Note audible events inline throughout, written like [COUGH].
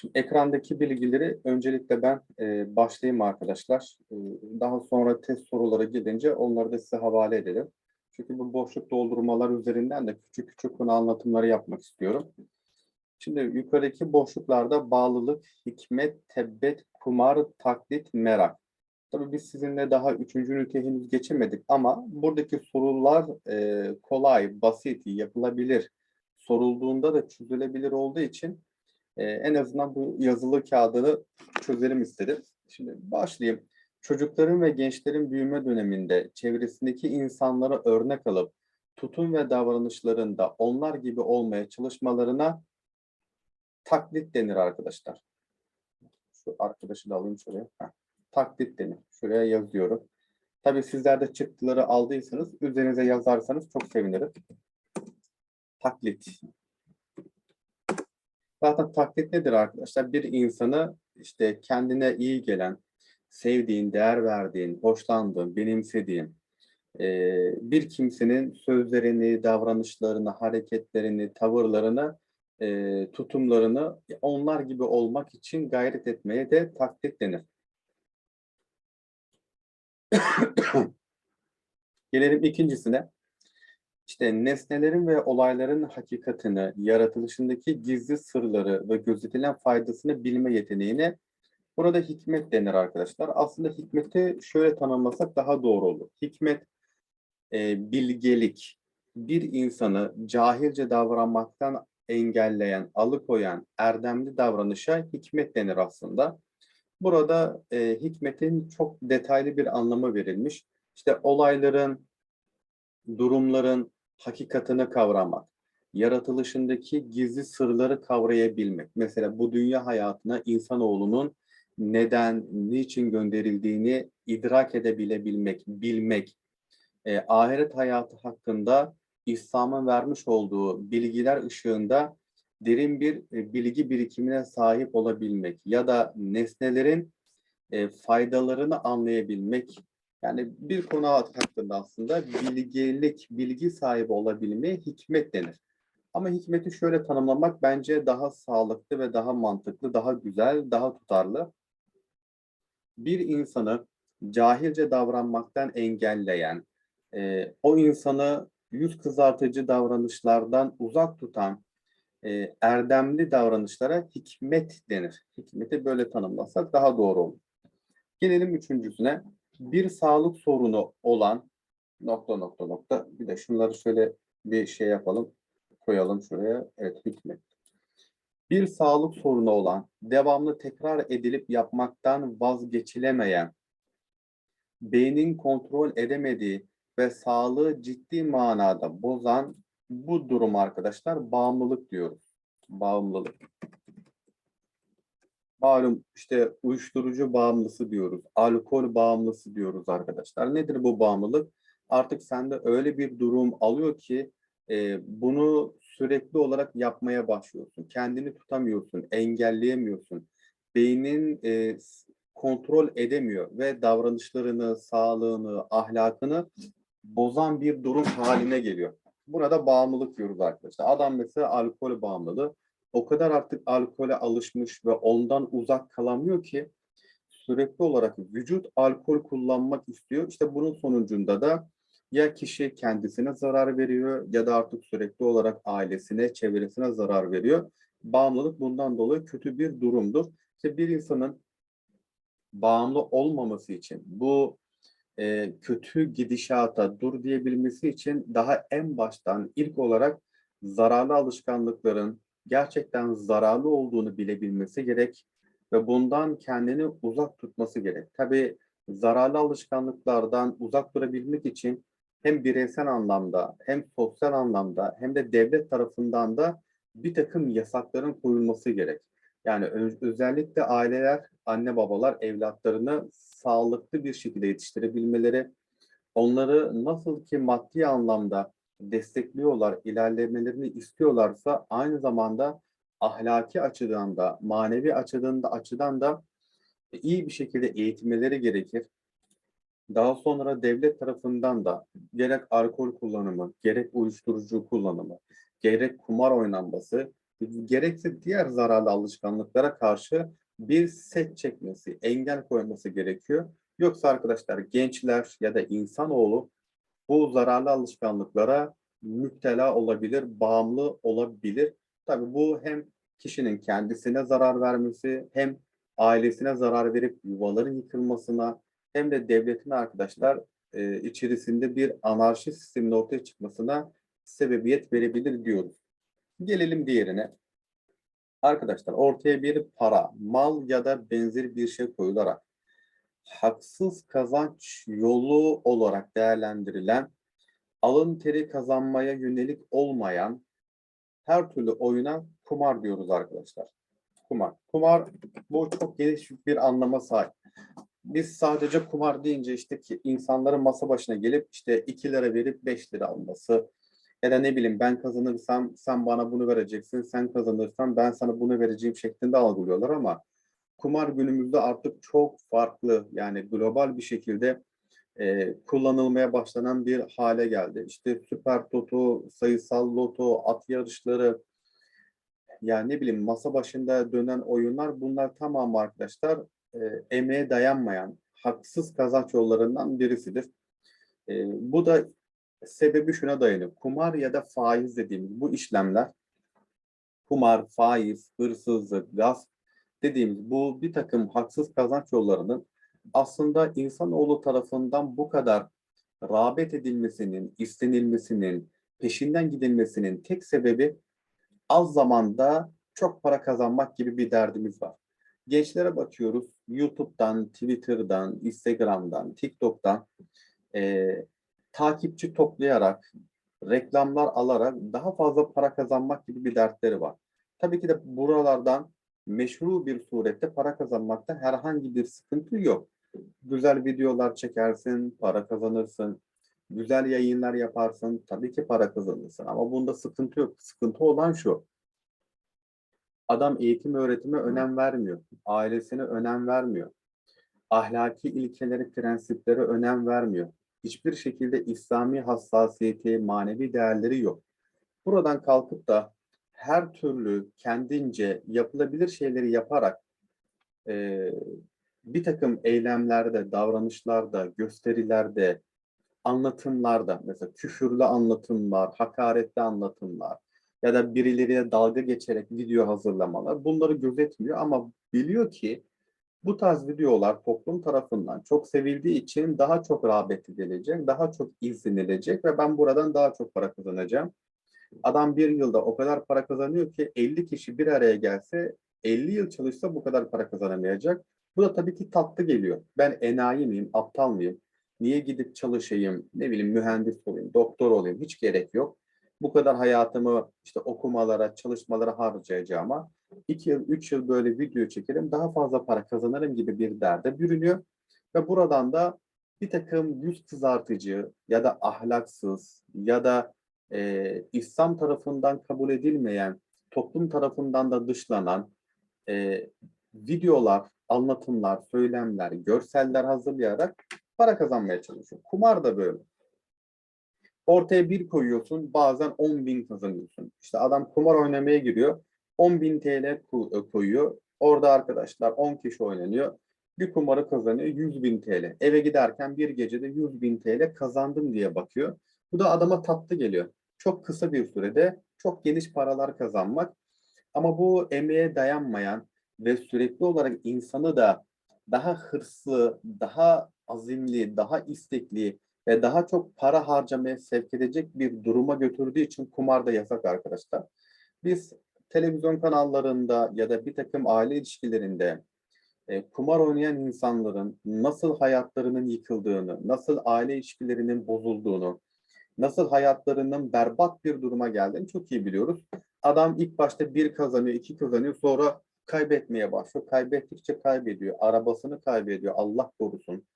Şimdi ekrandaki bilgileri öncelikle ben e, başlayayım arkadaşlar. E, daha sonra test sorulara gidince onları da size havale edelim. Çünkü bu boşluk doldurmalar üzerinden de küçük küçük konu anlatımları yapmak istiyorum. Şimdi yukarıdaki boşluklarda bağlılık, hikmet, tebbet, kumar, taklit, merak. Tabii biz sizinle daha üçüncü ünite henüz geçemedik ama buradaki sorular e, kolay, basit, yapılabilir, sorulduğunda da çözülebilir olduğu için e, en azından bu yazılı kağıdını çözelim istedim. Şimdi başlayayım. Çocukların ve gençlerin büyüme döneminde çevresindeki insanlara örnek alıp tutum ve davranışlarında onlar gibi olmaya çalışmalarına taklit denir arkadaşlar. Şu arkadaşı da alayım şuraya. Heh. Taklit denir. Şuraya yazıyorum. Tabii sizler de çıktıları aldıysanız üzerinize yazarsanız çok sevinirim. Taklit. Zaten taklit nedir arkadaşlar? Bir insanı işte kendine iyi gelen, sevdiğin, değer verdiğin, hoşlandığın, benimsediğin bir kimsenin sözlerini, davranışlarını, hareketlerini, tavırlarını, tutumlarını onlar gibi olmak için gayret etmeye de taklit denir. [COUGHS] Gelelim ikincisine. İşte nesnelerin ve olayların hakikatini, yaratılışındaki gizli sırları ve gözetilen faydasını bilme yeteneğine burada hikmet denir arkadaşlar. Aslında hikmeti şöyle tanımlasak daha doğru olur. Hikmet, e, bilgelik, bir insanı cahilce davranmaktan engelleyen, alıkoyan erdemli davranışa hikmet denir aslında. Burada e, hikmetin çok detaylı bir anlamı verilmiş. İşte olayların, durumların hakikatini kavramak, yaratılışındaki gizli sırları kavrayabilmek. Mesela bu dünya hayatına insanoğlunun neden, niçin gönderildiğini idrak edebilebilmek, bilmek, e, ahiret hayatı hakkında İslam'ın vermiş olduğu bilgiler ışığında derin bir e, bilgi birikimine sahip olabilmek ya da nesnelerin e, faydalarını anlayabilmek, yani bir konu hakkında aslında bilgelik, bilgi sahibi olabilmeye hikmet denir. Ama hikmeti şöyle tanımlamak bence daha sağlıklı ve daha mantıklı, daha güzel, daha tutarlı. Bir insanı cahilce davranmaktan engelleyen, e, o insanı yüz kızartıcı davranışlardan uzak tutan e, erdemli davranışlara hikmet denir. Hikmeti böyle tanımlasak daha doğru olur. Gelelim üçüncüsüne bir sağlık sorunu olan nokta nokta nokta bir de şunları şöyle bir şey yapalım koyalım şuraya evet hikmet. Bir sağlık sorunu olan devamlı tekrar edilip yapmaktan vazgeçilemeyen beynin kontrol edemediği ve sağlığı ciddi manada bozan bu durum arkadaşlar bağımlılık diyoruz. Bağımlılık malum işte uyuşturucu bağımlısı diyoruz, alkol bağımlısı diyoruz arkadaşlar. Nedir bu bağımlılık? Artık sende öyle bir durum alıyor ki e, bunu sürekli olarak yapmaya başlıyorsun. Kendini tutamıyorsun, engelleyemiyorsun. Beynin e, kontrol edemiyor ve davranışlarını, sağlığını, ahlakını bozan bir durum haline geliyor. Burada bağımlılık diyoruz arkadaşlar. Adam mesela alkol bağımlılığı o kadar artık alkole alışmış ve ondan uzak kalamıyor ki sürekli olarak vücut alkol kullanmak istiyor. İşte bunun sonucunda da ya kişi kendisine zarar veriyor ya da artık sürekli olarak ailesine, çevresine zarar veriyor. Bağımlılık bundan dolayı kötü bir durumdur. İşte bir insanın bağımlı olmaması için bu e, kötü gidişata dur diyebilmesi için daha en baştan ilk olarak zararlı alışkanlıkların, gerçekten zararlı olduğunu bilebilmesi gerek ve bundan kendini uzak tutması gerek. Tabii zararlı alışkanlıklardan uzak durabilmek için hem bireysel anlamda hem sosyal anlamda hem de devlet tarafından da bir takım yasakların koyulması gerek. Yani özellikle aileler, anne babalar evlatlarını sağlıklı bir şekilde yetiştirebilmeleri, onları nasıl ki maddi anlamda destekliyorlar, ilerlemelerini istiyorlarsa aynı zamanda ahlaki açıdan da, manevi açıdan da, açıdan da iyi bir şekilde eğitimleri gerekir. Daha sonra devlet tarafından da gerek alkol kullanımı, gerek uyuşturucu kullanımı, gerek kumar oynanması gerekse diğer zararlı alışkanlıklara karşı bir set çekmesi, engel koyması gerekiyor. Yoksa arkadaşlar gençler ya da insanoğlu bu zararlı alışkanlıklara müptela olabilir, bağımlı olabilir. Tabii bu hem kişinin kendisine zarar vermesi hem ailesine zarar verip yuvaların yıkılmasına hem de devletin arkadaşlar e, içerisinde bir anarşi sistemin ortaya çıkmasına sebebiyet verebilir diyoruz. Gelelim diğerine. Arkadaşlar ortaya bir para, mal ya da benzeri bir şey koyularak haksız kazanç yolu olarak değerlendirilen alın teri kazanmaya yönelik olmayan her türlü oyuna kumar diyoruz arkadaşlar. Kumar. Kumar bu çok geniş bir anlama sahip. Biz sadece kumar deyince işte ki insanların masa başına gelip işte 2 lira verip 5 lira alması ya da ne bileyim ben kazanırsam sen bana bunu vereceksin, sen kazanırsan ben sana bunu vereceğim şeklinde algılıyorlar ama kumar günümüzde artık çok farklı yani global bir şekilde e, kullanılmaya başlanan bir hale geldi. İşte süper toto, sayısal loto, at yarışları, yani ne bileyim masa başında dönen oyunlar bunlar tamamı arkadaşlar e, emeğe dayanmayan haksız kazanç yollarından birisidir. E, bu da sebebi şuna dayanıyor. Kumar ya da faiz dediğimiz bu işlemler kumar, faiz, hırsızlık, gasp dediğimiz bu bir takım haksız kazanç yollarının aslında insanoğlu tarafından bu kadar rağbet edilmesinin, istenilmesinin, peşinden gidilmesinin tek sebebi az zamanda çok para kazanmak gibi bir derdimiz var. Gençlere bakıyoruz. YouTube'dan, Twitter'dan, Instagram'dan, TikTok'tan e, takipçi toplayarak, reklamlar alarak daha fazla para kazanmak gibi bir dertleri var. Tabii ki de buralardan meşru bir surette para kazanmakta herhangi bir sıkıntı yok. Güzel videolar çekersin, para kazanırsın. Güzel yayınlar yaparsın, tabii ki para kazanırsın. Ama bunda sıkıntı yok. Sıkıntı olan şu. Adam eğitim öğretime önem vermiyor. Ailesine önem vermiyor. Ahlaki ilkeleri, prensipleri önem vermiyor. Hiçbir şekilde İslami hassasiyeti, manevi değerleri yok. Buradan kalkıp da her türlü kendince yapılabilir şeyleri yaparak e, bir takım eylemlerde, davranışlarda, gösterilerde, anlatımlarda mesela küfürlü anlatımlar, hakaretli anlatımlar ya da birileriyle dalga geçerek video hazırlamalar bunları gözetmiyor ama biliyor ki bu tarz videolar toplum tarafından çok sevildiği için daha çok rağbet edilecek, daha çok izlenilecek ve ben buradan daha çok para kazanacağım. Adam bir yılda o kadar para kazanıyor ki 50 kişi bir araya gelse 50 yıl çalışsa bu kadar para kazanamayacak. Bu da tabii ki tatlı geliyor. Ben enayi miyim, aptal mıyım? Niye gidip çalışayım, ne bileyim mühendis olayım, doktor olayım hiç gerek yok. Bu kadar hayatımı işte okumalara, çalışmalara harcayacağıma 2 yıl, 3 yıl böyle video çekerim, daha fazla para kazanırım gibi bir derde bürünüyor. Ve buradan da bir takım yüz kızartıcı ya da ahlaksız ya da e, İslam tarafından kabul edilmeyen, toplum tarafından da dışlanan e, videolar, anlatımlar, söylemler, görseller hazırlayarak para kazanmaya çalışıyor. Kumar da böyle. Ortaya bir koyuyorsun, bazen 10 bin kazanıyorsun. İşte adam kumar oynamaya giriyor, 10 bin TL koyuyor. Orada arkadaşlar 10 kişi oynanıyor. Bir kumarı kazanıyor 100 bin TL. Eve giderken bir gecede 100 bin TL kazandım diye bakıyor. Bu da adama tatlı geliyor. Çok kısa bir sürede çok geniş paralar kazanmak. Ama bu emeğe dayanmayan ve sürekli olarak insanı da daha hırslı, daha azimli, daha istekli ve daha çok para harcamaya sevk edecek bir duruma götürdüğü için kumar da yasak arkadaşlar. Biz televizyon kanallarında ya da bir takım aile ilişkilerinde e, kumar oynayan insanların nasıl hayatlarının yıkıldığını, nasıl aile ilişkilerinin bozulduğunu, nasıl hayatlarının berbat bir duruma geldiğini çok iyi biliyoruz. Adam ilk başta bir kazanıyor, iki kazanıyor, sonra kaybetmeye başlıyor. Kaybettikçe kaybediyor. Arabasını kaybediyor. Allah korusun.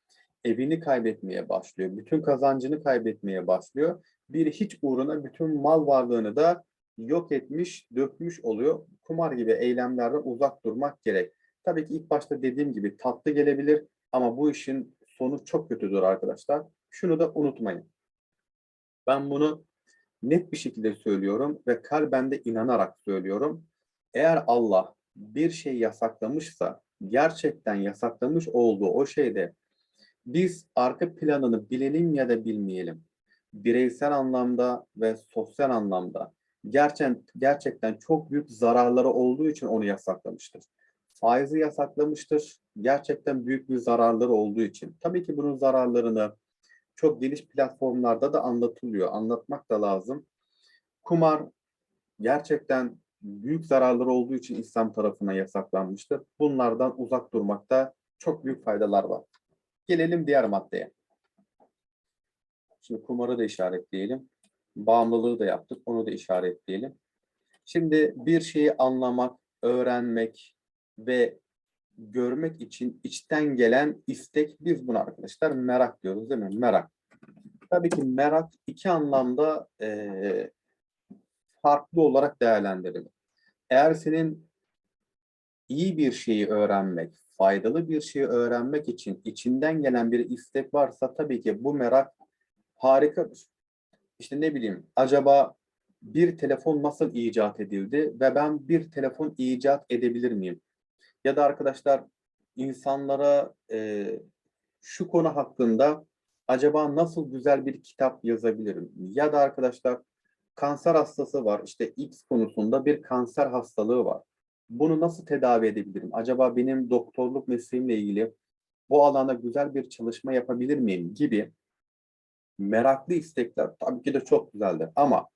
Evini kaybetmeye başlıyor. Bütün kazancını kaybetmeye başlıyor. Bir hiç uğruna bütün mal varlığını da yok etmiş, dökmüş oluyor. Kumar gibi eylemlerden uzak durmak gerek. Tabii ki ilk başta dediğim gibi tatlı gelebilir ama bu işin sonu çok kötüdür arkadaşlar. Şunu da unutmayın. Ben bunu net bir şekilde söylüyorum ve kalben inanarak söylüyorum. Eğer Allah bir şey yasaklamışsa, gerçekten yasaklamış olduğu o şeyde biz arka planını bilelim ya da bilmeyelim, bireysel anlamda ve sosyal anlamda gerçekten, gerçekten çok büyük zararları olduğu için onu yasaklamıştır. Faizi yasaklamıştır. Gerçekten büyük bir zararları olduğu için. Tabii ki bunun zararlarını çok geniş platformlarda da anlatılıyor. Anlatmak da lazım. Kumar gerçekten büyük zararları olduğu için İslam tarafına yasaklanmıştır. Bunlardan uzak durmakta çok büyük faydalar var. Gelelim diğer maddeye. Şimdi kumarı da işaretleyelim. Bağımlılığı da yaptık. Onu da işaretleyelim. Şimdi bir şeyi anlamak, öğrenmek ve görmek için içten gelen istek biz buna arkadaşlar merak diyoruz değil mi? Merak. Tabii ki merak iki anlamda eee, farklı olarak değerlendirilir. Eğer senin iyi bir şeyi öğrenmek, faydalı bir şeyi öğrenmek için içinden gelen bir istek varsa tabii ki bu merak harikadır. İşte ne bileyim acaba bir telefon nasıl icat edildi ve ben bir telefon icat edebilir miyim? Ya da arkadaşlar insanlara e, şu konu hakkında acaba nasıl güzel bir kitap yazabilirim? Ya da arkadaşlar kanser hastası var. İşte X konusunda bir kanser hastalığı var. Bunu nasıl tedavi edebilirim? Acaba benim doktorluk mesleğimle ilgili bu alanda güzel bir çalışma yapabilir miyim gibi meraklı istekler tabii ki de çok güzeldir. Ama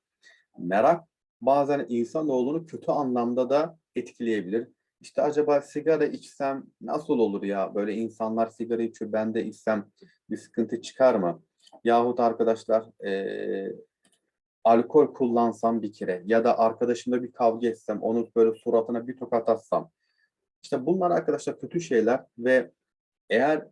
merak bazen insanoğlunu kötü anlamda da etkileyebilir. İşte acaba sigara içsem nasıl olur ya? Böyle insanlar sigara içiyor, ben de içsem bir sıkıntı çıkar mı? Yahut arkadaşlar eee, alkol kullansam bir kere ya da arkadaşımla bir kavga etsem, onu böyle suratına bir tokat atsam. İşte bunlar arkadaşlar kötü şeyler ve eğer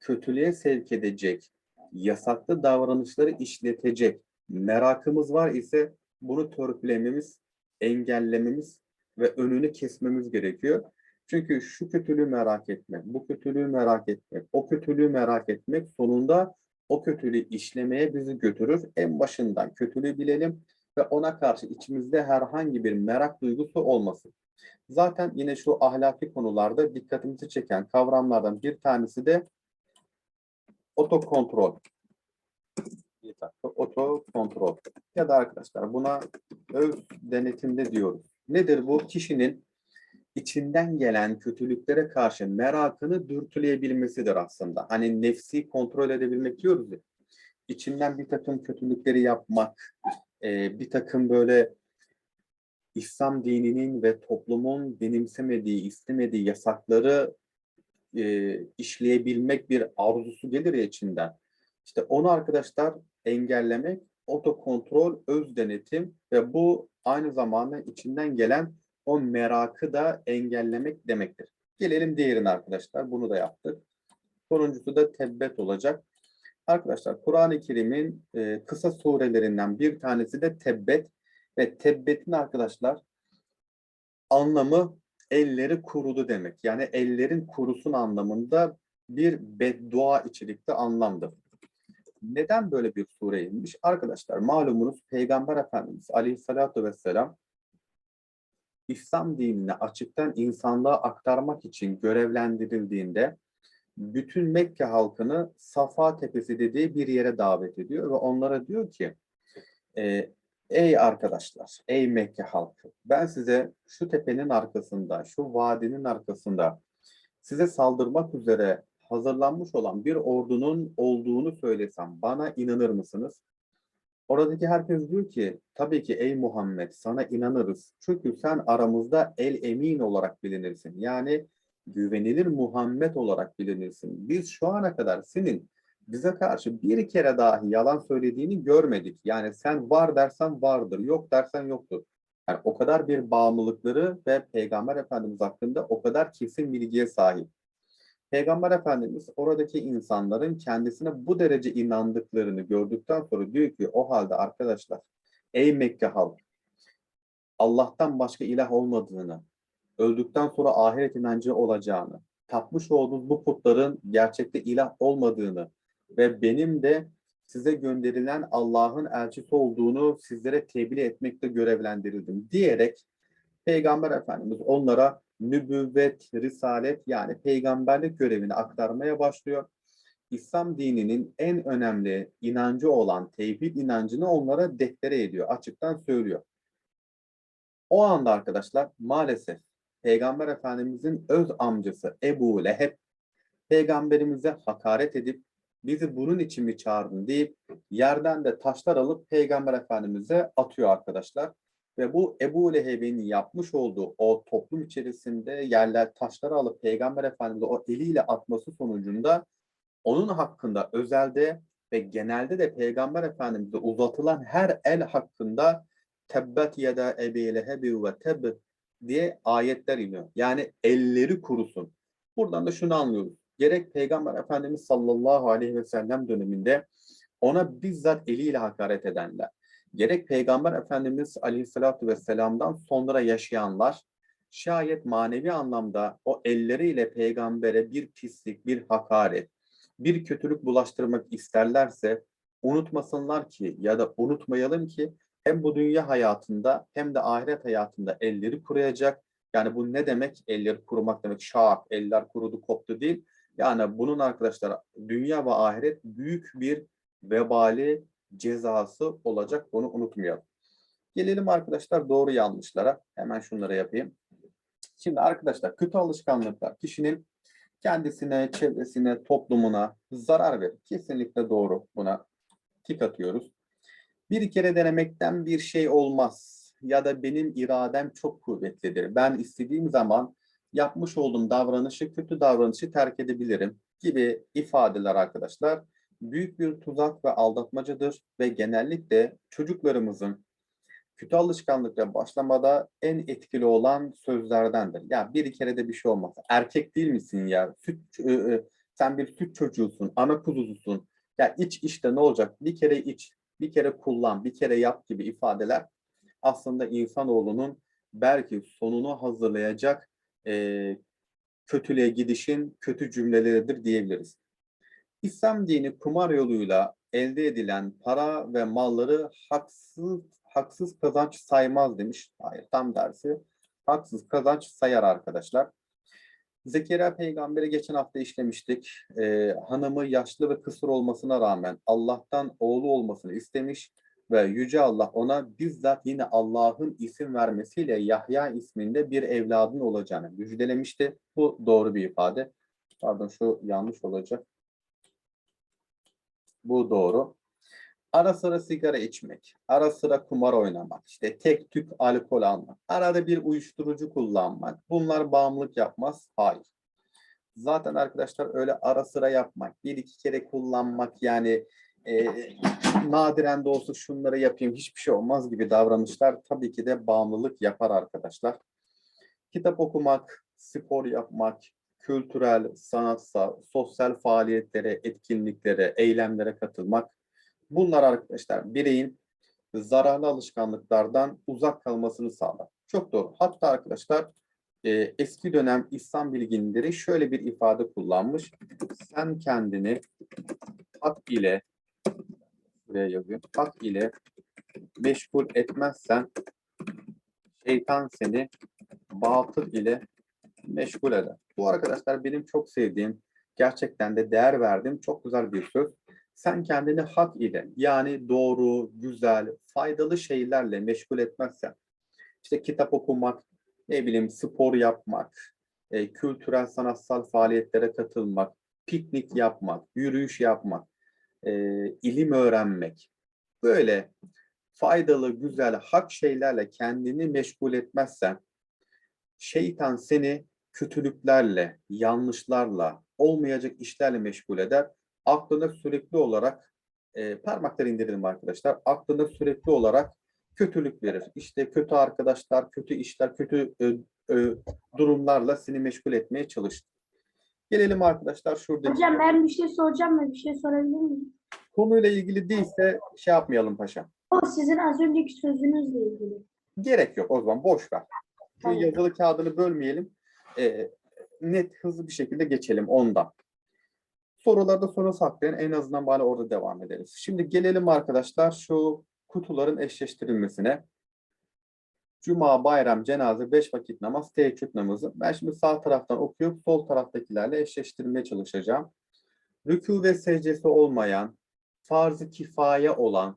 kötülüğe sevk edecek, yasaklı davranışları işletecek merakımız var ise bunu törpülememiz, engellememiz ve önünü kesmemiz gerekiyor. Çünkü şu kötülüğü merak etmek, bu kötülüğü merak etmek, o kötülüğü merak etmek sonunda o kötülüğü işlemeye bizi götürür. En başından kötülüğü bilelim ve ona karşı içimizde herhangi bir merak duygusu olmasın. Zaten yine şu ahlaki konularda dikkatimizi çeken kavramlardan bir tanesi de otokontrol. Bir dakika, Otokontrol. Ya da arkadaşlar buna öz denetimde diyoruz. Nedir bu? Kişinin içinden gelen kötülüklere karşı merakını dürtüleyebilmesidir aslında. Hani nefsi kontrol edebilmek diyoruz ya. İçinden bir takım kötülükleri yapmak, e, bir takım böyle İslam dininin ve toplumun benimsemediği, istemediği yasakları e, işleyebilmek bir arzusu gelir ya içinden. İşte onu arkadaşlar engellemek, otokontrol, öz denetim ve bu aynı zamanda içinden gelen o merakı da engellemek demektir. Gelelim diğerine arkadaşlar. Bunu da yaptık. Sonuncusu da tebbet olacak. Arkadaşlar Kur'an-ı Kerim'in e, kısa surelerinden bir tanesi de tebbet ve tebbetin arkadaşlar anlamı elleri kurudu demek. Yani ellerin kurusun anlamında bir beddua içerikli anlamdır. Neden böyle bir sure inmiş? Arkadaşlar malumunuz Peygamber Efendimiz Aleyhisselatü Vesselam İslam dinini açıktan insanlığa aktarmak için görevlendirildiğinde bütün Mekke halkını Safa Tepesi dediği bir yere davet ediyor ve onlara diyor ki e, ey arkadaşlar, ey Mekke halkı ben size şu tepenin arkasında, şu vadinin arkasında size saldırmak üzere hazırlanmış olan bir ordunun olduğunu söylesem bana inanır mısınız? Oradaki herkes diyor ki tabii ki ey Muhammed sana inanırız. Çünkü sen aramızda el emin olarak bilinirsin. Yani güvenilir Muhammed olarak bilinirsin. Biz şu ana kadar senin bize karşı bir kere dahi yalan söylediğini görmedik. Yani sen var dersen vardır, yok dersen yoktur. Yani o kadar bir bağımlılıkları ve Peygamber Efendimiz hakkında o kadar kesin bilgiye sahip. Peygamber Efendimiz oradaki insanların kendisine bu derece inandıklarını gördükten sonra diyor ki o halde arkadaşlar ey Mekke halkı Allah'tan başka ilah olmadığını, öldükten sonra ahiret inancı olacağını, tapmış olduğunuz bu putların gerçekte ilah olmadığını ve benim de size gönderilen Allah'ın elçisi olduğunu sizlere tebliğ etmekte görevlendirildim. diyerek Peygamber Efendimiz onlara nübüvvet, risalet yani peygamberlik görevini aktarmaya başlıyor. İslam dininin en önemli inancı olan tevhid inancını onlara deklare ediyor, açıktan söylüyor. O anda arkadaşlar maalesef Peygamber Efendimizin öz amcası Ebu Leheb peygamberimize hakaret edip bizi bunun için mi çağırdın deyip yerden de taşlar alıp Peygamber Efendimiz'e atıyor arkadaşlar. Ve bu Ebu Leheb'in yapmış olduğu o toplum içerisinde yerler taşları alıp Peygamber Efendimiz'e o eliyle atması sonucunda onun hakkında özelde ve genelde de Peygamber Efendimiz'e uzatılan her el hakkında tebbet yeda ebi lehebi ve teb diye ayetler iniyor. Yani elleri kurusun. Buradan da şunu anlıyoruz. Gerek Peygamber Efendimiz sallallahu aleyhi ve sellem döneminde ona bizzat eliyle hakaret edenler, gerek Peygamber Efendimiz aleyhissalatü vesselam'dan sonra yaşayanlar, şayet manevi anlamda o elleriyle peygambere bir pislik, bir hakaret, bir kötülük bulaştırmak isterlerse unutmasınlar ki ya da unutmayalım ki hem bu dünya hayatında hem de ahiret hayatında elleri kuruyacak. Yani bu ne demek? Elleri kurumak demek şak, eller kurudu koptu değil. Yani bunun arkadaşlar dünya ve ahiret büyük bir vebali cezası olacak. Bunu unutmayalım. Gelelim arkadaşlar doğru yanlışlara. Hemen şunları yapayım. Şimdi arkadaşlar kötü alışkanlıklar kişinin kendisine, çevresine, toplumuna zarar verir. Kesinlikle doğru. Buna tik atıyoruz. Bir kere denemekten bir şey olmaz. Ya da benim iradem çok kuvvetlidir. Ben istediğim zaman yapmış olduğum davranışı, kötü davranışı terk edebilirim gibi ifadeler arkadaşlar büyük bir tuzak ve aldatmacadır ve genellikle çocuklarımızın kötü alışkanlıkla başlamada en etkili olan sözlerdendir. Ya bir kere de bir şey olmaz. Erkek değil misin ya? Süt, e, e, sen bir süt çocuğusun, ana kuzususun. Ya iç işte ne olacak? Bir kere iç, bir kere kullan, bir kere yap gibi ifadeler aslında insanoğlunun belki sonunu hazırlayacak e, kötülüğe gidişin kötü cümleleridir diyebiliriz. İslam dini kumar yoluyla elde edilen para ve malları haksız haksız kazanç saymaz demiş. Hayır tam dersi haksız kazanç sayar arkadaşlar. Zekeriya peygamberi geçen hafta işlemiştik. Ee, hanımı yaşlı ve kısır olmasına rağmen Allah'tan oğlu olmasını istemiş ve Yüce Allah ona bizzat yine Allah'ın isim vermesiyle Yahya isminde bir evladın olacağını müjdelemişti. Bu doğru bir ifade. Pardon şu yanlış olacak. Bu doğru. Ara sıra sigara içmek, ara sıra kumar oynamak, işte tek tük alkol almak, arada bir uyuşturucu kullanmak. Bunlar bağımlılık yapmaz. Hayır. Zaten arkadaşlar öyle ara sıra yapmak, bir iki kere kullanmak yani e, nadiren de olsa şunları yapayım hiçbir şey olmaz gibi davranışlar tabii ki de bağımlılık yapar arkadaşlar. Kitap okumak, spor yapmak, kültürel, sanatsal, sosyal faaliyetlere, etkinliklere, eylemlere katılmak bunlar arkadaşlar bireyin zararlı alışkanlıklardan uzak kalmasını sağlar. Çok doğru. Hatta arkadaşlar e, eski dönem İslam bilginleri şöyle bir ifade kullanmış. Sen kendini hak ile buraya yazıyor. Hak ile meşgul etmezsen şeytan seni batıl ile meşgul eder. Bu arkadaşlar benim çok sevdiğim, gerçekten de değer verdiğim çok güzel bir söz. Sen kendini hak ile yani doğru, güzel, faydalı şeylerle meşgul etmezsen, işte kitap okumak, ne bileyim spor yapmak, e, kültürel sanatsal faaliyetlere katılmak, piknik yapmak, yürüyüş yapmak, e, ilim öğrenmek, böyle faydalı, güzel, hak şeylerle kendini meşgul etmezsen, şeytan seni kötülüklerle, yanlışlarla, olmayacak işlerle meşgul eder. Aklına sürekli olarak, e, parmakları indirelim arkadaşlar, aklına sürekli olarak kötülük verir. İşte kötü arkadaşlar, kötü işler, kötü e, e, durumlarla seni meşgul etmeye çalışır. Gelelim arkadaşlar şurada. Hocam ben bir şey soracağım mı? Bir şey sorabilir miyim? Konuyla ilgili değilse şey yapmayalım paşam. O sizin az önceki sözünüzle ilgili. Gerek yok o zaman boş ver. Şu Tamam. yazılı kağıdını bölmeyelim. Ee, net hızlı bir şekilde geçelim ondan. Sorularda sonra saklayın. En azından bari orada devam ederiz. Şimdi gelelim arkadaşlar şu kutuların eşleştirilmesine. Cuma, bayram, cenaze, beş vakit namaz, teheccüd namazı. Ben şimdi sağ taraftan okuyup sol taraftakilerle eşleştirmeye çalışacağım. Rükû ve secdesi olmayan, farz-ı kifaye olan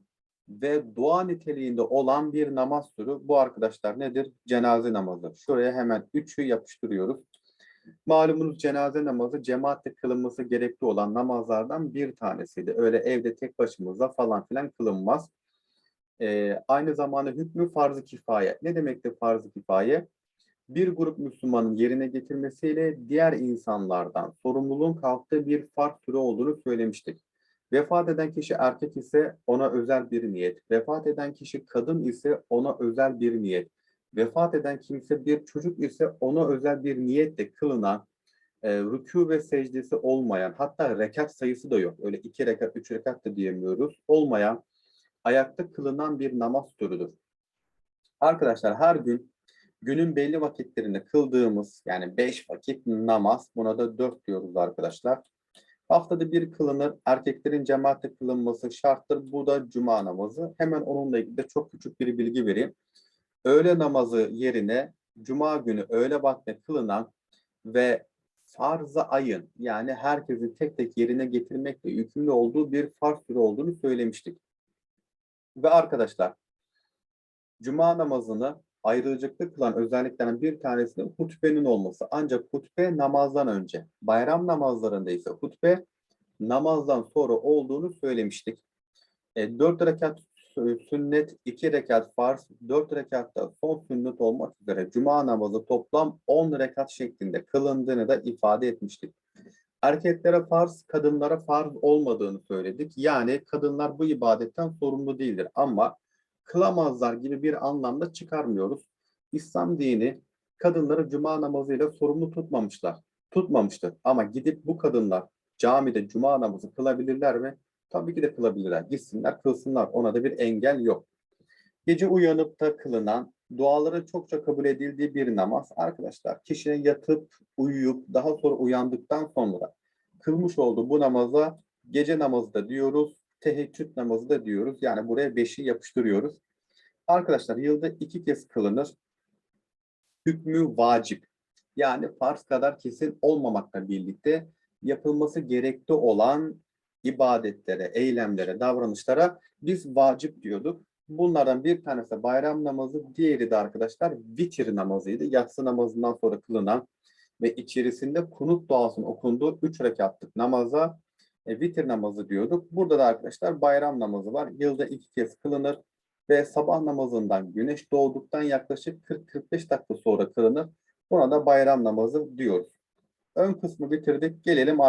ve dua niteliğinde olan bir namaz türü bu arkadaşlar nedir? Cenaze namazı. Şuraya hemen üçü yapıştırıyoruz. Malumunuz cenaze namazı cemaatle kılınması gerekli olan namazlardan bir tanesiydi. Öyle evde tek başımıza falan filan kılınmaz. Ee, aynı zamanda hükmü farz-ı kifaye. Ne demektir farz-ı kifaye? Bir grup Müslümanın yerine getirmesiyle diğer insanlardan sorumluluğun kalktığı bir farz türü olduğunu söylemiştik. Vefat eden kişi erkek ise ona özel bir niyet. Vefat eden kişi kadın ise ona özel bir niyet. Vefat eden kimse bir çocuk ise ona özel bir niyetle kılınan, e, rükû ve secdesi olmayan, hatta rekat sayısı da yok. Öyle iki rekat, üç rekat da diyemiyoruz. Olmayan, ayakta kılınan bir namaz türüdür. Arkadaşlar her gün günün belli vakitlerinde kıldığımız yani beş vakit namaz, buna da dört diyoruz arkadaşlar. Haftada bir kılınır. Erkeklerin cemaatle kılınması şarttır. Bu da cuma namazı. Hemen onunla ilgili de çok küçük bir bilgi vereyim. Öğle namazı yerine cuma günü öğle vaktine kılınan ve farz-ı ayın yani herkesin tek tek yerine getirmekle yükümlü olduğu bir farz türü olduğunu söylemiştik. Ve arkadaşlar cuma namazını ayrıcalıklı kılan özelliklerden bir tanesi de hutbenin olması. Ancak hutbe namazdan önce, bayram namazlarında ise hutbe namazdan sonra olduğunu söylemiştik. E, 4 rekat sünnet, 2 rekat farz, 4 rekatta son sünnet olmak üzere cuma namazı toplam 10 rekat şeklinde kılındığını da ifade etmiştik. Erkeklere farz, kadınlara farz olmadığını söyledik. Yani kadınlar bu ibadetten sorumlu değildir ama kılamazlar gibi bir anlamda çıkarmıyoruz. İslam dini kadınları cuma namazıyla sorumlu tutmamışlar. Tutmamıştır. Ama gidip bu kadınlar camide cuma namazı kılabilirler mi? Tabii ki de kılabilirler. Gitsinler, kılsınlar. Ona da bir engel yok. Gece uyanıp da kılınan, duaların çokça kabul edildiği bir namaz. Arkadaşlar kişinin yatıp, uyuyup, daha sonra uyandıktan sonra kılmış olduğu bu namaza gece namazı da diyoruz, teheccüd namazı da diyoruz. Yani buraya beşi yapıştırıyoruz. Arkadaşlar yılda iki kez kılınır. Hükmü vacip. Yani farz kadar kesin olmamakla birlikte yapılması gerekli olan ibadetlere, eylemlere, davranışlara biz vacip diyorduk. Bunlardan bir tanesi bayram namazı, diğeri de arkadaşlar vitir namazıydı. Yatsı namazından sonra kılınan ve içerisinde kunut duasının okunduğu üç rekatlık namaza e, vitir namazı diyorduk. Burada da arkadaşlar bayram namazı var. Yılda iki kez kılınır ve sabah namazından güneş doğduktan yaklaşık 40-45 dakika sonra kılınır. Buna da bayram namazı diyoruz. Ön kısmı bitirdik. Gelelim